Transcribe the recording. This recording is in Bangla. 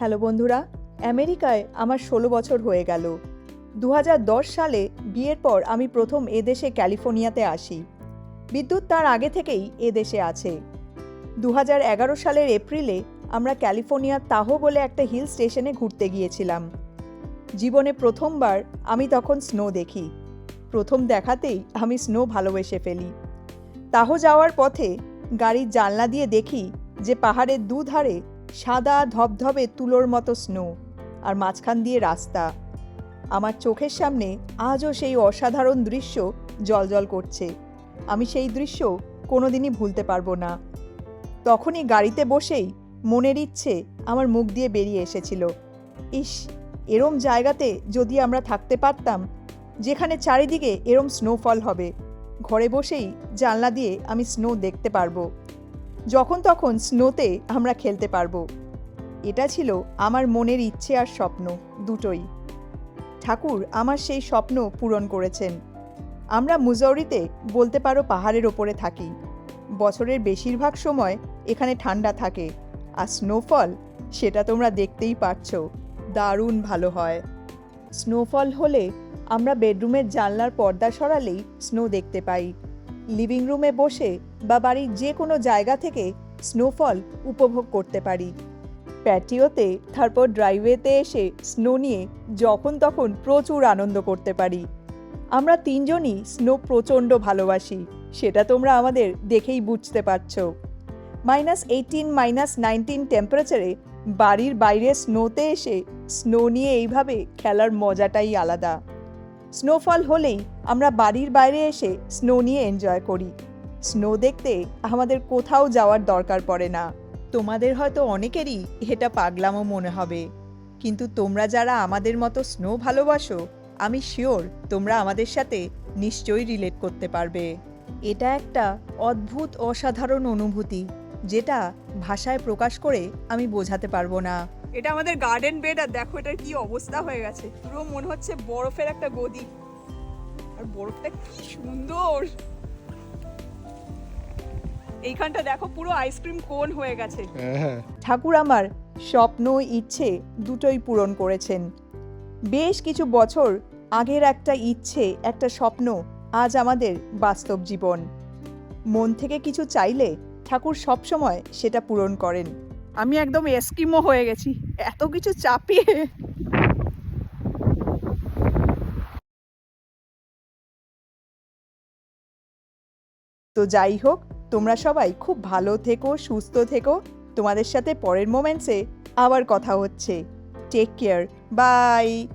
হ্যালো বন্ধুরা, আমেরিকায় আমার ষোলো বছর হয়ে গেল। দু হাজার দশ সালে বিয়ের পর আমি প্রথম এদেশে ক্যালিফোর্নিয়াতে আসি। বিদ্যুৎ তার আগে থেকেই এদেশে আছে। দু হাজার এগারো সালের এপ্রিলে আমরা ক্যালিফোর্নিয়ার তাহো বলে একটা হিল স্টেশনে ঘুরতে গিয়েছিলাম। জীবনে প্রথমবার আমি তখন স্নো দেখি। প্রথম দেখাতেই আমি স্নো ভালোবেসে ফেলি। তাহো যাওয়ার পথে গাড়ির জানলা দিয়ে দেখি যে পাহাড়ের দুধারে সাদা ধবধবে তুলোর মতো স্নো, আর মাঝখান দিয়ে রাস্তা। আমার চোখের সামনে আজও সেই অসাধারণ দৃশ্য জলজল করছে। আমি সেই দৃশ্য কোনোদিনই ভুলতে পারব না। তখনই গাড়িতে বসেই মনের ইচ্ছে আমার মুখ দিয়ে বেরিয়ে এসেছিল। ইস, এরম জায়গাতে যদি আমরা থাকতে পারতাম, যেখানে চারিদিকে এরম স্নোফল হবে, ঘরে বসেই জানলা দিয়ে আমি স্নো দেখতে পারব। যখন তখন স্নোতে আমরা খেলতে পারব। এটা ছিল আমার মনের ইচ্ছে আর স্বপ্ন দুটোই। ঠাকুর আমার সেই স্বপ্ন পূরণ করেছেন। আমরা মুজৌরিতে বলতে পারো পাহাড়ের ওপরে থাকি। বছরের বেশিরভাগ সময় এখানে ঠান্ডা থাকে। আর স্নোফল সেটা তোমরা দেখতেই পারছ, দারুণ ভালো হয়। স্নোফল হলে আমরা বেডরুমের জানলার পর্দা সরালেই স্নো দেখতে পাই। লিভিং রুমে বসে বা বাড়ির যে কোনো জায়গা থেকে স্নোফল উপভোগ করতে পারি। প্যাটিওতে তারপর ড্রাইভওয়েতে এসে স্নো নিয়ে যখন তখন প্রচুর আনন্দ করতে পারি। আমরা তিনজনই স্নো প্রচণ্ড ভালোবাসি, সেটা তোমরা আমাদের দেখেই বুঝতে পারছ। মাইনাস এইটিন মাইনাস নাইনটিন টেম্পারেচারে বাড়ির বাইরে স্নোতে এসে স্নো নিয়ে এইভাবে খেলার মজাটাই আলাদা। স্নোফল হলেই আমরা বাড়ির বাইরে এসে স্নো নিয়ে এনজয় করি। স্নো দেখতে আমাদের কোথাও যাওয়ার দরকার পড়ে না। তোমাদের হয়তো অনেকেরই এটা পাগলামও মনে হবে। কিন্তু তোমরা যারা আমাদের মতো স্নো ভালোবাসো, আমি শিওর তোমরা আমাদের সাথে নিশ্চয়ই রিলেট করতে পারবে। এটা একটা অদ্ভুত, অসাধারণ অনুভূতি, যেটা ভাষায় প্রকাশ করে আমি বোঝাতে পারব না। এটা আমাদের গার্ডেন বেড আর দেখো এটার কি অবস্থা হয়ে গেছে। পুরো মনে হচ্ছে বরফের একটা গদি। আর বরফটা কি সুন্দর। এইখানটা দেখো পুরো আইসক্রিম কোন হয়ে গেছে। হ্যাঁ ঠাকুর আমার স্বপ্ন ইচ্ছে দুটোই পূরণ করেছেন। বেশ কিছু বছর আগের একটা ইচ্ছে একটা স্বপ্ন আজ আমাদের বাস্তব জীবন। মন থেকে কিছু চাইলে ঠাকুর সবসময় সেটা পূরণ করেন। আমি একদম এস্কিমো হয়ে গেছি। এত কিছু চাপিয়ে তো যাই হোক, তোমরা সবাই খুব ভালো থেকো, সুস্থ থেকো। তোমাদের সাথে পরের মোমেন্টসে আবার কথা হচ্ছে। Take care bye